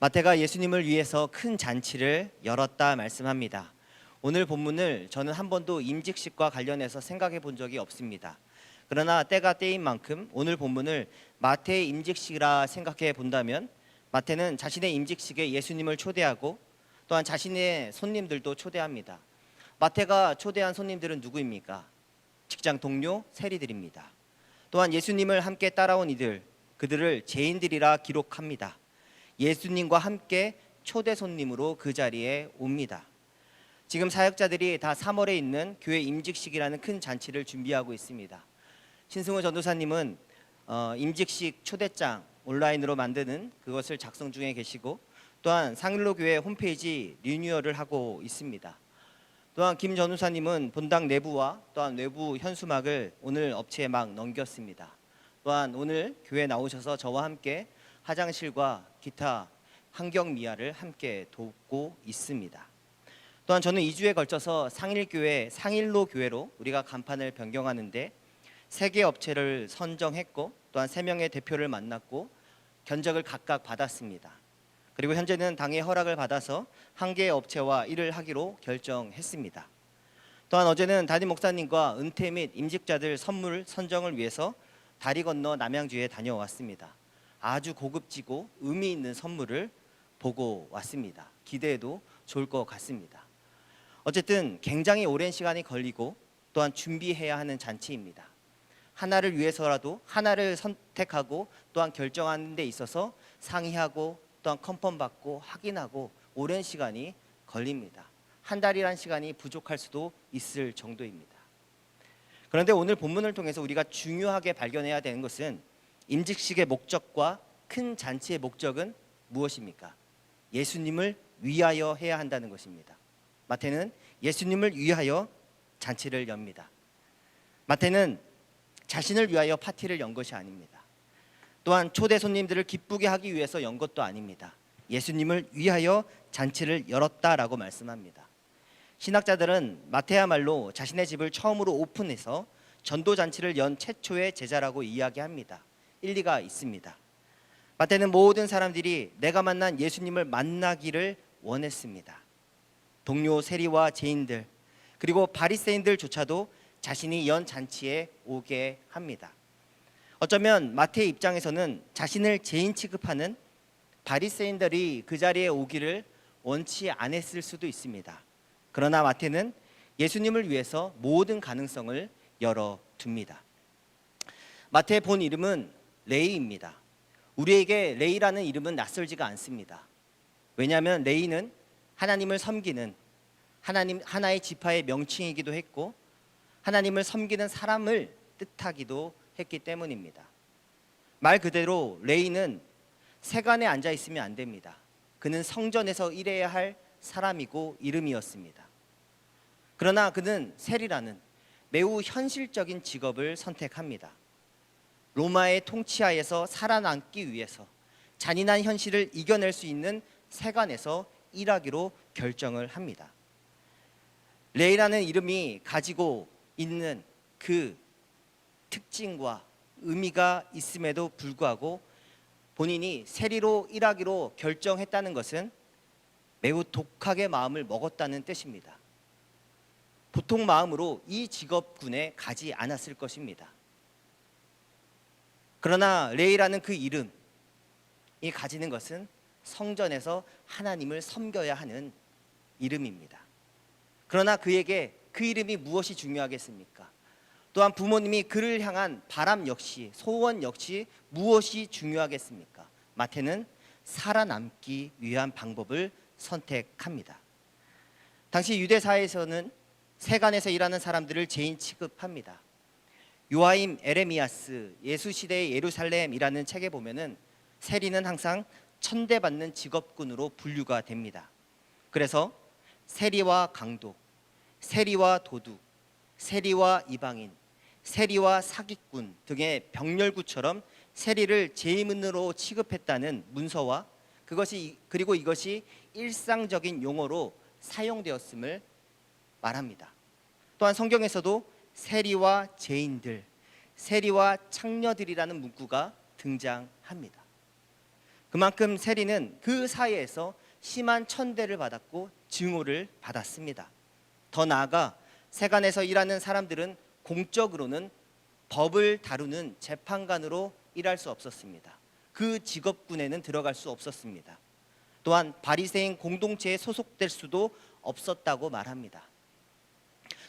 마태가 예수님을 위해서 큰 잔치를 열었다 말씀합니다. 오늘 본문을 저는 한 번도 임직식과 관련해서 생각해 본 적이 없습니다. 그러나 때가 때인 만큼 오늘 본문을 마태의 임직식이라 생각해 본다면 마태는 자신의 임직식에 예수님을 초대하고 또한 자신의 손님들도 초대합니다. 마태가 초대한 손님들은 누구입니까? 직장 동료 세리들입니다. 또한 예수님을 함께 따라온 이들 그들을 죄인들이라 기록합니다. 예수님과 함께 초대 손님으로 그 자리에 옵니다. 지금 사역자들이 다 3월에 있는 교회 임직식이라는 큰 잔치를 준비하고 있습니다. 신승호 전도사님은 어, 임직식 초대장 온라인으로 만드는 그것을 작성 중에 계시고 또한 상일로 교회 홈페이지 리뉴얼을 하고 있습니다. 또한 김 전우사님은 본당 내부와 또한 외부 현수막을 오늘 업체에 막 넘겼습니다. 또한 오늘 교회 나오셔서 저와 함께 화장실과 기타 환경 미화를 함께 돕고 있습니다. 또한 저는 2주에 걸쳐서 상일교회 상일로 교회로 우리가 간판을 변경하는데 세개 업체를 선정했고 또한 세 명의 대표를 만났고 견적을 각각 받았습니다. 그리고 현재는 당의 허락을 받아서 한 개의 업체와 일을 하기로 결정했습니다. 또한 어제는 담임 목사님과 은퇴 및 임직자들 선물 선정을 위해서 다리 건너 남양주에 다녀왔습니다. 아주 고급지고 의미 있는 선물을 보고 왔습니다. 기대해도 좋을 것 같습니다. 어쨌든 굉장히 오랜 시간이 걸리고 또한 준비해야 하는 잔치입니다. 하나를 위해서라도 하나를 선택하고 또한 결정하는 데 있어서 상의하고 또한 컨펌 받고 확인하고 오랜 시간이 걸립니다. 한 달이란 시간이 부족할 수도 있을 정도입니다. 그런데 오늘 본문을 통해서 우리가 중요하게 발견해야 되는 것은 임직식의 목적과 큰 잔치의 목적은 무엇입니까? 예수님을 위하여 해야 한다는 것입니다. 마태는 예수님을 위하여 잔치를 엽니다. 마태는 자신을 위하여 파티를 연 것이 아닙니다. 또한 초대 손님들을 기쁘게 하기 위해서 연 것도 아닙니다. 예수님을 위하여 잔치를 열었다라고 말씀합니다. 신학자들은 마태야말로 자신의 집을 처음으로 오픈해서 전도 잔치를 연 최초의 제자라고 이야기합니다. 일리가 있습니다. 마태는 모든 사람들이 내가 만난 예수님을 만나기를 원했습니다. 동료 세리와 죄인들 그리고 바리새인들조차도 자신이 연 잔치에 오게 합니다. 어쩌면 마태의 입장에서는 자신을 죄인 취급하는 바리새인들이 그 자리에 오기를 원치 않았을 수도 있습니다. 그러나 마태는 예수님을 위해서 모든 가능성을 열어 둡니다. 마태의 본 이름은 레이입니다. 우리에게 레이라는 이름은 낯설지가 않습니다. 왜냐하면 레이는 하나님을 섬기는 하나님 하나의 지파의 명칭이기도 했고 하나님을 섬기는 사람을 뜻하기도 했기 때문입니다. 말 그대로 레이는 세간에 앉아 있으면 안 됩니다. 그는 성전에서 일해야 할 사람이고 이름이었습니다. 그러나 그는 세리라는 매우 현실적인 직업을 선택합니다. 로마의 통치하에서 살아남기 위해서 잔인한 현실을 이겨낼 수 있는 세간에서 일하기로 결정을 합니다. 레이라는 이름이 가지고 있는 그 특징과 의미가 있음에도 불구하고 본인이 세리로 일하기로 결정했다는 것은 매우 독하게 마음을 먹었다는 뜻입니다. 보통 마음으로 이 직업군에 가지 않았을 것입니다. 그러나 레이라는 그 이름이 가지는 것은 성전에서 하나님을 섬겨야 하는 이름입니다. 그러나 그에게 그 이름이 무엇이 중요하겠습니까? 또한 부모님이 그를 향한 바람 역시 소원 역시 무엇이 중요하겠습니까? 마태는 살아남기 위한 방법을 선택합니다. 당시 유대 사회에서는 세간에서 일하는 사람들을 죄인 취급합니다. 요하임 에레미아스 예수 시대의 예루살렘이라는 책에 보면은 세리는 항상 천대받는 직업군으로 분류가 됩니다. 그래서 세리와 강독, 세리와 도둑, 세리와 이방인, 세리와 사기꾼 등의 병렬구처럼 세리를 제문으로 취급했다는 문서와 그것이 그리고 이것이 일상적인 용어로 사용되었음을 말합니다. 또한 성경에서도 세리와 죄인들, 세리와 창녀들이라는 문구가 등장합니다. 그만큼 세리는 그 사이에서 심한 천대를 받았고 증오를 받았습니다. 더 나아가 세간에서 일하는 사람들은 공적으로는 법을 다루는 재판관으로 일할 수 없었습니다. 그 직업군에는 들어갈 수 없었습니다. 또한 바리새인 공동체에 소속될 수도 없었다고 말합니다.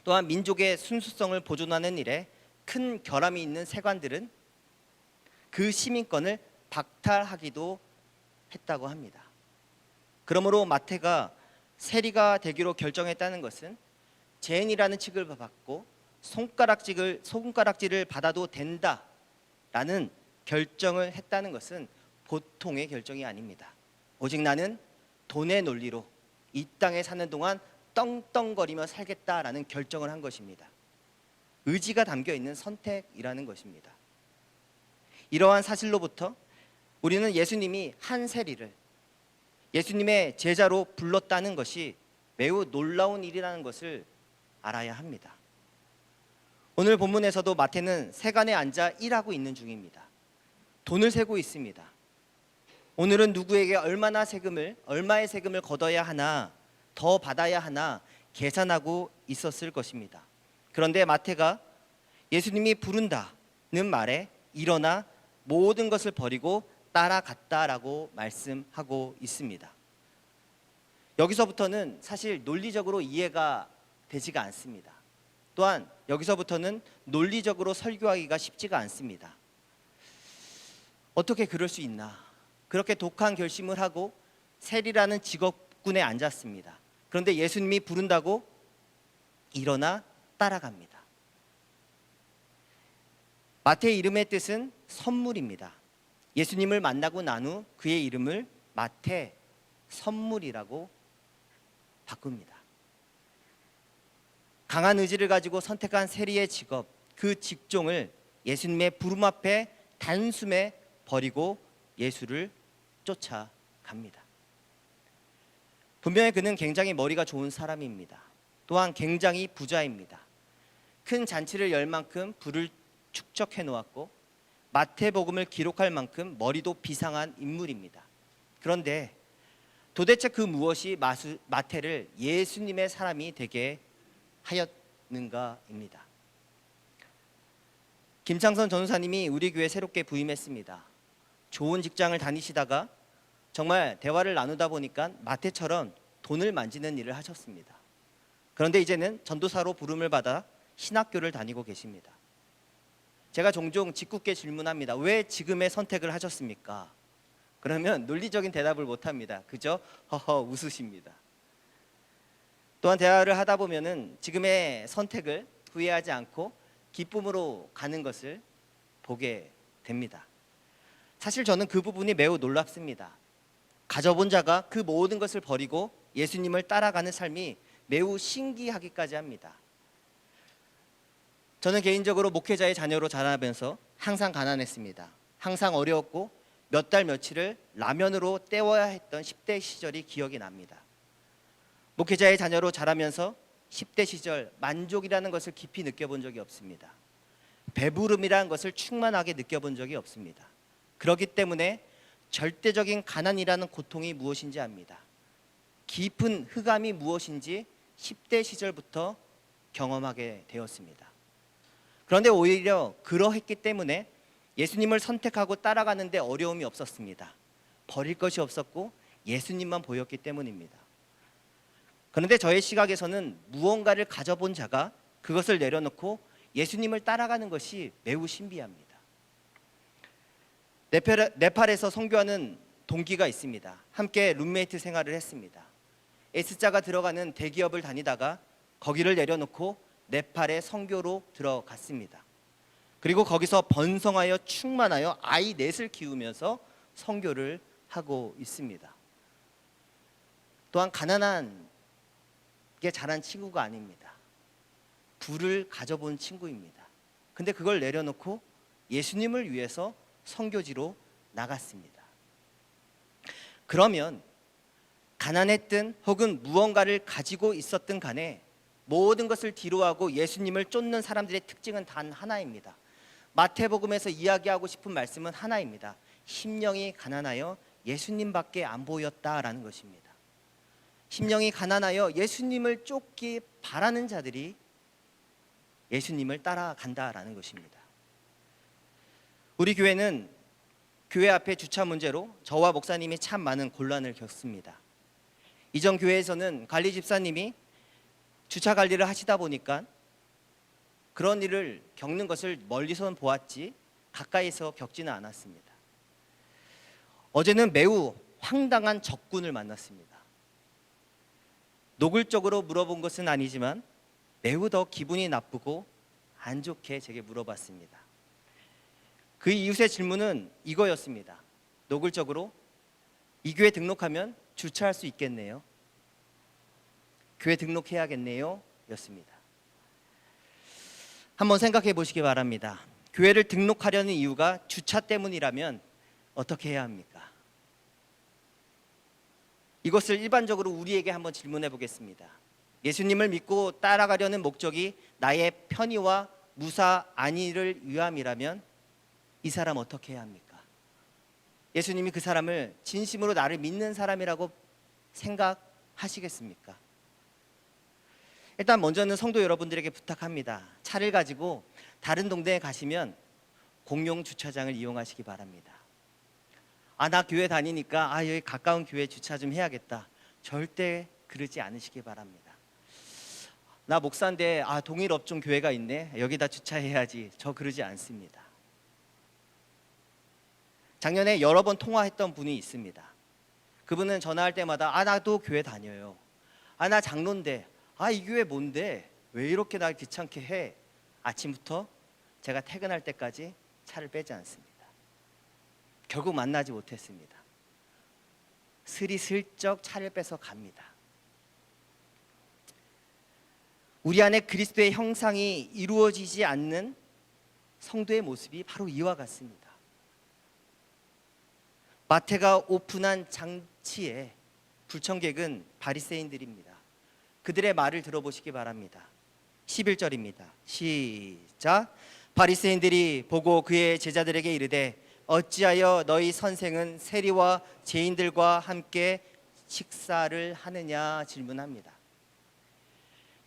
또한 민족의 순수성을 보존하는 일에 큰 결함이 있는 세관들은 그 시민권을 박탈하기도 했다고 합니다. 그러므로 마태가 세리가 되기로 결정했다는 것은 죄인이라는 칙을 받고 손가락질을 손가락질을 받아도 된다라는 결정을 했다는 것은 보통의 결정이 아닙니다. 오직 나는 돈의 논리로 이 땅에 사는 동안 떵떵거리며 살겠다라는 결정을 한 것입니다. 의지가 담겨 있는 선택이라는 것입니다. 이러한 사실로부터 우리는 예수님이 한 세리를 예수님의 제자로 불렀다는 것이 매우 놀라운 일이라는 것을 알아야 합니다. 오늘 본문에서도 마태는 세간에 앉아 일하고 있는 중입니다. 돈을 세고 있습니다. 오늘은 누구에게 얼마나 세금을 얼마의 세금을 걷어야 하나 더 받아야 하나 계산하고 있었을 것입니다. 그런데 마태가 예수님이 부른다는 말에 일어나 모든 것을 버리고 따라갔다라고 말씀하고 있습니다. 여기서부터는 사실 논리적으로 이해가 되지가 않습니다. 또한 여기서부터는 논리적으로 설교하기가 쉽지가 않습니다. 어떻게 그럴 수 있나? 그렇게 독한 결심을 하고 세리라는 직업군에 앉았습니다. 그런데 예수님이 부른다고 일어나 따라갑니다. 마태의 이름의 뜻은 선물입니다. 예수님을 만나고 난 후 그의 이름을 마태 선물이라고 바꿉니다. 강한 의지를 가지고 선택한 세리의 직업, 그 직종을 예수님의 부름 앞에 단숨에 버리고 예수를 쫓아갑니다. 분명히 그는 굉장히 머리가 좋은 사람입니다. 또한 굉장히 부자입니다. 큰 잔치를 열 만큼 부를 축적해 놓았고 마태복음을 기록할 만큼 머리도 비상한 인물입니다. 그런데 도대체 그 무엇이 마수, 마태를 예수님의 사람이 되게 하였는가입니다. 김창선 전사님이 우리 교회 새롭게 부임했습니다. 좋은 직장을 다니시다가 정말 대화를 나누다 보니까 마태처럼 돈을 만지는 일을 하셨습니다. 그런데 이제는 전도사로 부름을 받아 신학교를 다니고 계십니다. 제가 종종 짓궂게 질문합니다. 왜 지금의 선택을 하셨습니까? 그러면 논리적인 대답을 못 합니다. 그저 허허 웃으십니다. 또한 대화를 하다 보면은 지금의 선택을 후회하지 않고 기쁨으로 가는 것을 보게 됩니다. 사실 저는 그 부분이 매우 놀랍습니다. 가져본 자가 그 모든 것을 버리고 예수님을 따라가는 삶이 매우 신기하기까지 합니다. 저는 개인적으로 목회자의 자녀로 자라면서 항상 가난했습니다. 항상 어려웠고 몇 달 며칠을 라면으로 때워야 했던 10대 시절이 기억이 납니다. 목회자의 자녀로 자라면서 10대 시절 만족이라는 것을 깊이 느껴본 적이 없습니다. 배부름이라는 것을 충만하게 느껴본 적이 없습니다. 그렇기 때문에 절대적인 가난이라는 고통이 무엇인지 압니다. 깊은 흑암이 무엇인지 10대 시절부터 경험하게 되었습니다. 그런데 오히려 그러했기 때문에 예수님을 선택하고 따라가는데 어려움이 없었습니다. 버릴 것이 없었고 예수님만 보였기 때문입니다. 그런데 저의 시각에서는 무언가를 가져본 자가 그것을 내려놓고 예수님을 따라가는 것이 매우 신비합니다. 네팔, 네팔 에서 선교하는 동기가 있습니다. 함께 룸메이트 생활을 했습니다. S자가 들어가는 대기업을 다니다가 거기를 내려놓고 네팔에 선교로 들어갔습니다. 그리고 거기서 번성하여 충만하여 아이 넷을 키우면서 선교를 하고 있습니다. 또한 가난한 게 잘한 친구가 아닙니다. 부를 가져본 친구입니다. 근데 그걸 내려놓고 예수님을 위해서 선교지로 나갔습니다. 그러면 가난했든 혹은 무언가를 가지고 있었든 간에 모든 것을 뒤로하고 예수님을 쫓는 사람들의 특징은 단 하나입니다. 마태복음에서 이야기하고 싶은 말씀은 하나입니다. 심령이 가난하여 예수님밖에 안 보였다라는 것입니다. 심령이 가난하여 예수님을 쫓기 바라는 자들이 예수님을 따라간다라는 것입니다. 우리 교회는 교회 앞에 주차 문제로 저와 목사님이 참 많은 곤란을 겪습니다. 이전 교회에서는 관리 집사님이 주차 관리를 하시다 보니까 그런 일을 겪는 것을 멀리서는 보았지 가까이서 겪지는 않았습니다. 어제는 매우 황당한 적군을 만났습니다. 노골적으로 물어본 것은 아니지만 매우 더 기분이 나쁘고 안 좋게 제게 물어봤습니다. 그 이웃의 질문은 이거였습니다. 노골적으로 이 교회 등록하면 주차할 수 있겠네요. 교회 등록해야겠네요. 였습니다. 한번 생각해 보시기 바랍니다. 교회를 등록하려는 이유가 주차 때문이라면 어떻게 해야 합니까? 이것을 일반적으로 우리에게 한번 질문해 보겠습니다. 예수님을 믿고 따라가려는 목적이 나의 편의와 무사 안위를 위함이라면 이 사람 어떻게 해야 합니까? 예수님이 그 사람을 진심으로 나를 믿는 사람이라고 생각하시겠습니까? 일단 먼저는 성도 여러분들에게 부탁합니다. 차를 가지고 다른 동네에 가시면 공용 주차장을 이용하시기 바랍니다. 아, 나 교회 다니니까 아, 여기 가까운 교회 주차 좀 해야겠다. 절대 그러지 않으시기 바랍니다. 나 목사인데 아, 동일 업종 교회가 있네. 여기다 주차해야지. 저 그러지 않습니다. 작년에 여러 번 통화했던 분이 있습니다. 그분은 전화할 때마다 아, 나도 교회 다녀요. 아, 나 장로인데 아, 이 교회 뭔데? 왜 이렇게 날 귀찮게 해? 아침부터 제가 퇴근할 때까지 차를 빼지 않습니다. 결국 만나지 못했습니다. 스리슬쩍 차를 빼서 갑니다. 우리 안에 그리스도의 형상이 이루어지지 않는 성도의 모습이 바로 이와 같습니다. 마태가 오픈한 장치에 불청객은 바리새인들입니다. 그들의 말을 들어보시기 바랍니다. 11절입니다. 시작. 바리새인들이 보고 그의 제자들에게 이르되 어찌하여 너희 선생은 세리와 죄인들과 함께 식사를 하느냐 질문합니다.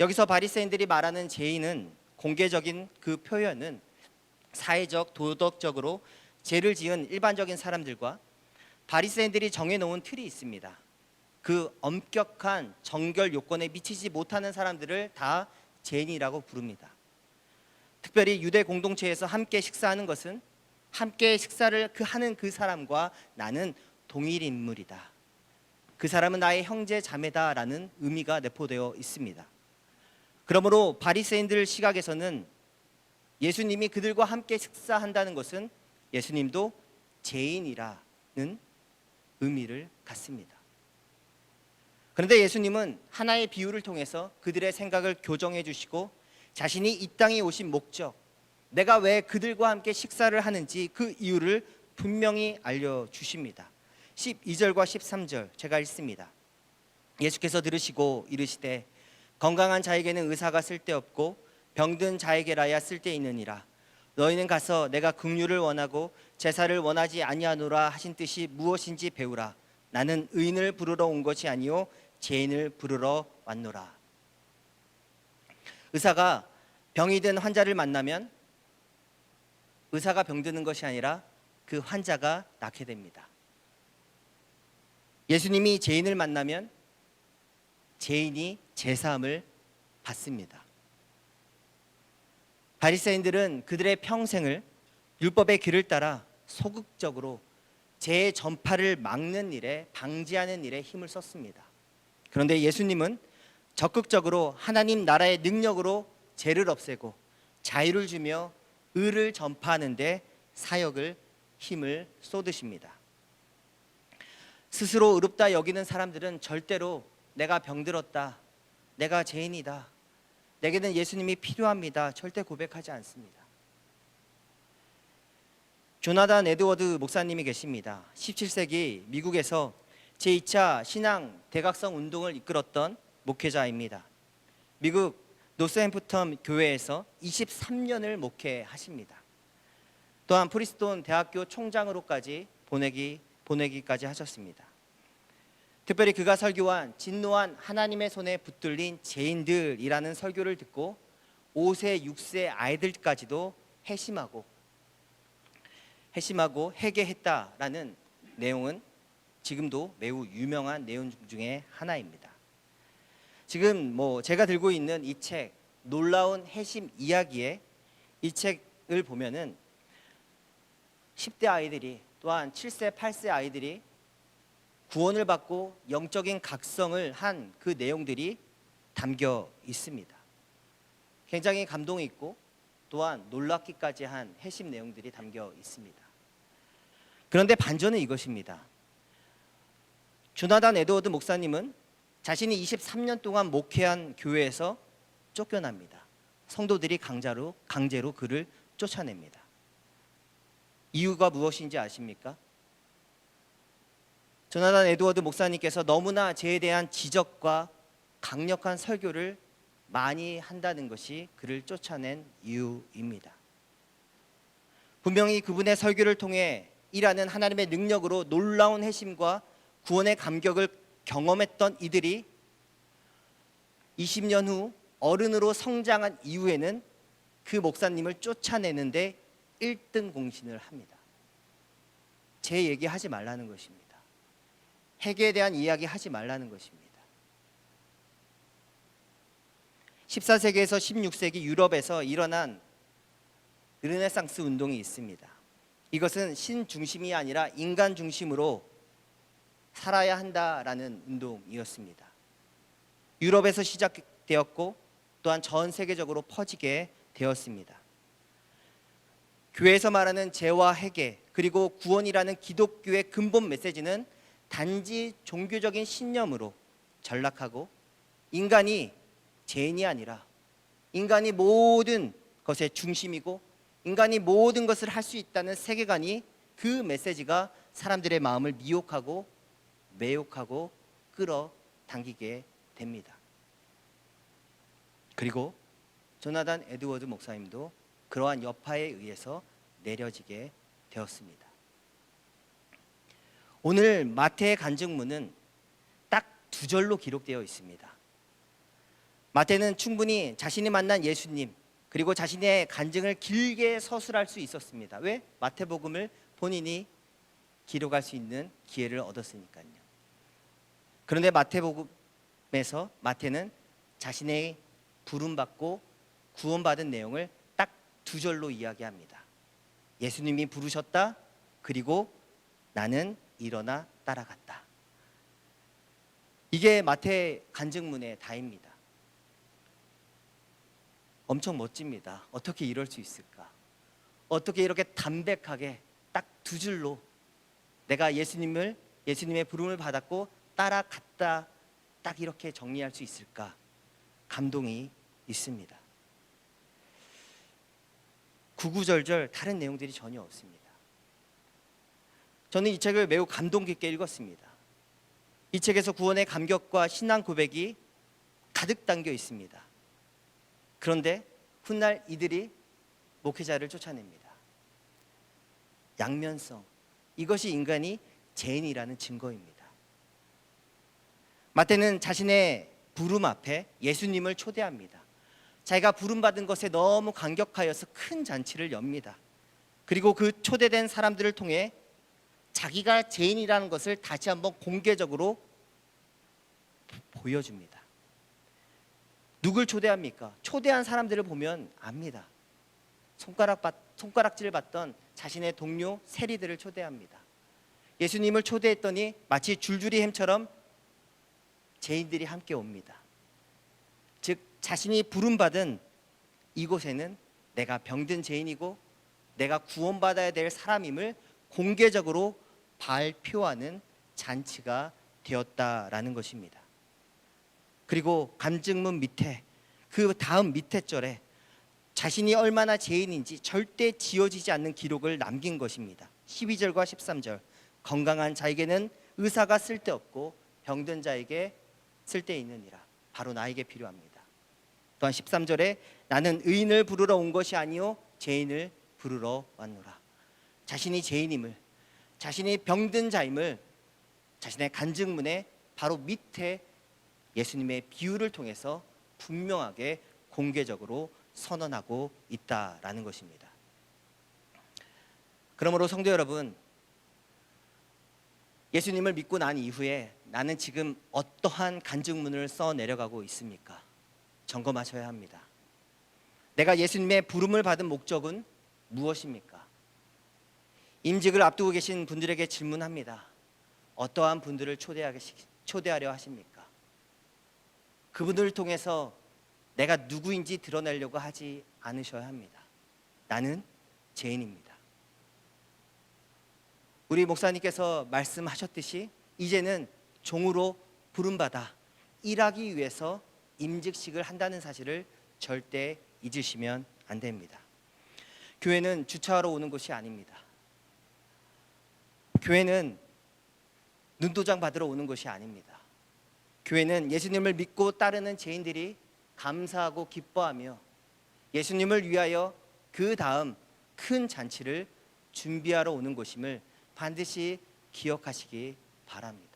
여기서 바리새인들이 말하는 죄인은 공개적인 그 표현은 사회적 도덕적으로 죄를 지은 일반적인 사람들과 바리새인들이 정해 놓은 틀이 있습니다. 그 엄격한 정결 요건에 미치지 못하는 사람들을 다 죄인이라고 부릅니다. 특별히 유대 공동체에서 함께 식사하는 것은 함께 식사를 그 하는 그 사람과 나는 동일 인물이다. 그 사람은 나의 형제 자매다라는 의미가 내포되어 있습니다. 그러므로 바리새인들 시각에서는 예수님이 그들과 함께 식사한다는 것은 예수님도 죄인이라는 의미를 갖습니다. 그런데 예수님은 하나의 비유를 통해서 그들의 생각을 교정해 주시고 자신이 이 땅에 오신 목적, 내가 왜 그들과 함께 식사를 하는지 그 이유를 분명히 알려 주십니다. 12절과 13절 제가 읽습니다. 예수께서 들으시고 이르시되 건강한 자에게는 의사가 쓸데없고 병든 자에게라야 쓸데있느니라. 너희는 가서 내가 긍휼을 원하고 제사를 원하지 아니하노라 하신 뜻이 무엇인지 배우라. 나는 의인을 부르러 온 것이 아니요 죄인을 부르러 왔노라. 의사가 병이 든 환자를 만나면 의사가 병드는 것이 아니라 그 환자가 낫게 됩니다. 예수님이 죄인을 만나면 죄인이 제사함을 받습니다. 바리새인들은 그들의 평생을 율법의 길을 따라 소극적으로 죄의 전파를 막는 일에 방지하는 일에 힘을 썼습니다. 그런데 예수님은 적극적으로 하나님 나라의 능력으로 죄를 없애고 자유를 주며 의를 전파하는데 사역을 힘을 쏟으십니다. 스스로 의롭다 여기는 사람들은 절대로 내가 병들었다, 내가 죄인이다, 내게는 예수님이 필요합니다. 절대 고백하지 않습니다. 조나단 에드워드 목사님이 계십니다. 17세기 미국에서 제2차 신앙 대각성 운동을 이끌었던 목회자입니다. 미국 노스햄프턴 교회에서 23년을 목회하십니다. 또한 프리스톤 대학교 총장으로까지 보내기 보내기까지 하셨습니다. 특별히 그가 설교한 진노한 하나님의 손에 붙들린 죄인들이라는 설교를 듣고 5세, 6세 아이들까지도 회심하고 회심하고 회개했다라는 내용은 지금도 매우 유명한 내용 중에 하나입니다. 지금 뭐 제가 들고 있는 이 책 놀라운 해심 이야기에 이 책을 보면은 10대 아이들이 또한 7세, 8세 아이들이 구원을 받고 영적인 각성을 한 그 내용들이 담겨 있습니다. 굉장히 감동이 있고 또한 놀랍기까지 한 해심 내용들이 담겨 있습니다. 그런데 반전은 이것입니다. 조나단 에드워드 목사님은 자신이 23년 동안 목회한 교회에서 쫓겨납니다. 성도들이 강자로 강제로 그를 쫓아냅니다. 이유가 무엇인지 아십니까? 조나단 에드워드 목사님께서 너무나 죄에 대한 지적과 강력한 설교를 많이 한다는 것이 그를 쫓아낸 이유입니다. 분명히 그분의 설교를 통해 일하는 하나님의 능력으로 놀라운 해심과 구원의 감격을 경험했던 이들이 20년 후 어른으로 성장한 이후에는 그 목사님을 쫓아내는데 1등 공신을 합니다. 제 얘기 하지 말라는 것입니다. 회개에 대한 이야기 하지 말라는 것입니다. 14세기에서 16세기 유럽에서 일어난 르네상스 운동이 있습니다. 이것은 신 중심이 아니라 인간 중심으로 살아야 한다라는 운동이었습니다. 유럽에서 시작되었고 또한 전 세계적으로 퍼지게 되었습니다. 교회에서 말하는 죄와 회개 그리고 구원이라는 기독교의 근본 메시지는 단지 종교적인 신념으로 전락하고 인간이 죄인이 아니라 인간이 모든 것의 중심이고 인간이 모든 것을 할 수 있다는 세계관이 그 메시지가 사람들의 마음을 미혹하고 매혹하고 끌어당기게 됩니다. 그리고 조나단 에드워드 목사님도 그러한 여파에 의해서 내려지게 되었습니다. 오늘 마태의 간증문은 딱 두 절로 기록되어 있습니다. 마태는 충분히 자신이 만난 예수님 그리고 자신의 간증을 길게 서술할 수 있었습니다. 왜? 마태복음을 본인이 기록할 수 있는 기회를 얻었으니까요. 그런데 마태복음에서 마태는 자신의 부름받고 구원받은 내용을 딱 두 절로 이야기합니다. 예수님이 부르셨다. 그리고 나는 일어나 따라갔다. 이게 마태 간증문의 다입니다. 엄청 멋집니다. 어떻게 이럴 수 있을까? 어떻게 이렇게 담백하게 딱 두 줄로 내가 예수님을 예수님의 부름을 받았고 따라갔다 딱 이렇게 정리할 수 있을까? 감동이 있습니다. 구구절절 다른 내용들이 전혀 없습니다. 저는 이 책을 매우 감동 깊게 읽었습니다. 이 책에서 구원의 감격과 신앙 고백이 가득 담겨 있습니다. 그런데 훗날 이들이 목회자를 쫓아냅니다. 양면성. 이것이 인간이 죄인이라는 증거입니다. 마태는 자신의 부름 앞에 예수님을 초대합니다. 자기가 부름받은 것에 너무 감격하여서 큰 잔치를 엽니다. 그리고 그 초대된 사람들을 통해 자기가 죄인이라는 것을 다시 한번 공개적으로 보여줍니다. 누굴 초대합니까? 초대한 사람들을 보면 압니다. 손가락 받, 손가락질을 받던 자신의 동료 세리들을 초대합니다. 예수님을 초대했더니 마치 줄줄이 햄처럼 죄인들이 함께 옵니다. 즉 자신이 부름받은 이곳에는 내가 병든 죄인이고 내가 구원받아야 될 사람임을 공개적으로 발표하는 잔치가 되었다라는 것입니다. 그리고 간증문 밑에 그 다음 밑에 절에 자신이 얼마나 죄인인지 절대 지워지지 않는 기록을 남긴 것입니다. 12절과 13절 건강한 자에게는 의사가 쓸데없고 병든 자에게 쓸데 있느니라 바로 나에게 필요합니다. 또한 13절에 나는 의인을 부르러 온 것이 아니요 죄인을 부르러 왔노라. 자신이 죄인임을 자신이 병든 자임을 자신의 간증문의 바로 밑에 예수님의 비유를 통해서 분명하게 공개적으로 선언하고 있다라는 것입니다. 그러므로 성도 여러분, 예수님을 믿고 난 이후에 나는 지금 어떠한 간증문을 써 내려가고 있습니까? 점검하셔야 합니다. 내가 예수님의 부름을 받은 목적은 무엇입니까? 임직을 앞두고 계신 분들에게 질문합니다. 어떠한 분들을 초대하려 하십니까? 그분들을 통해서 내가 누구인지 드러내려고 하지 않으셔야 합니다. 나는 죄인입니다. 우리 목사님께서 말씀하셨듯이 이제는 종으로 부름받아 일하기 위해서 임직식을 한다는 사실을 절대 잊으시면 안 됩니다. 교회는 주차하러 오는 곳이 아닙니다. 교회는 눈도장 받으러 오는 것이 아닙니다. 교회는 예수님을 믿고 따르는 죄인들이 감사하고 기뻐하며 예수님을 위하여 그 다음 큰 잔치를 준비하러 오는 곳임을 반드시 기억하시기 바랍니다.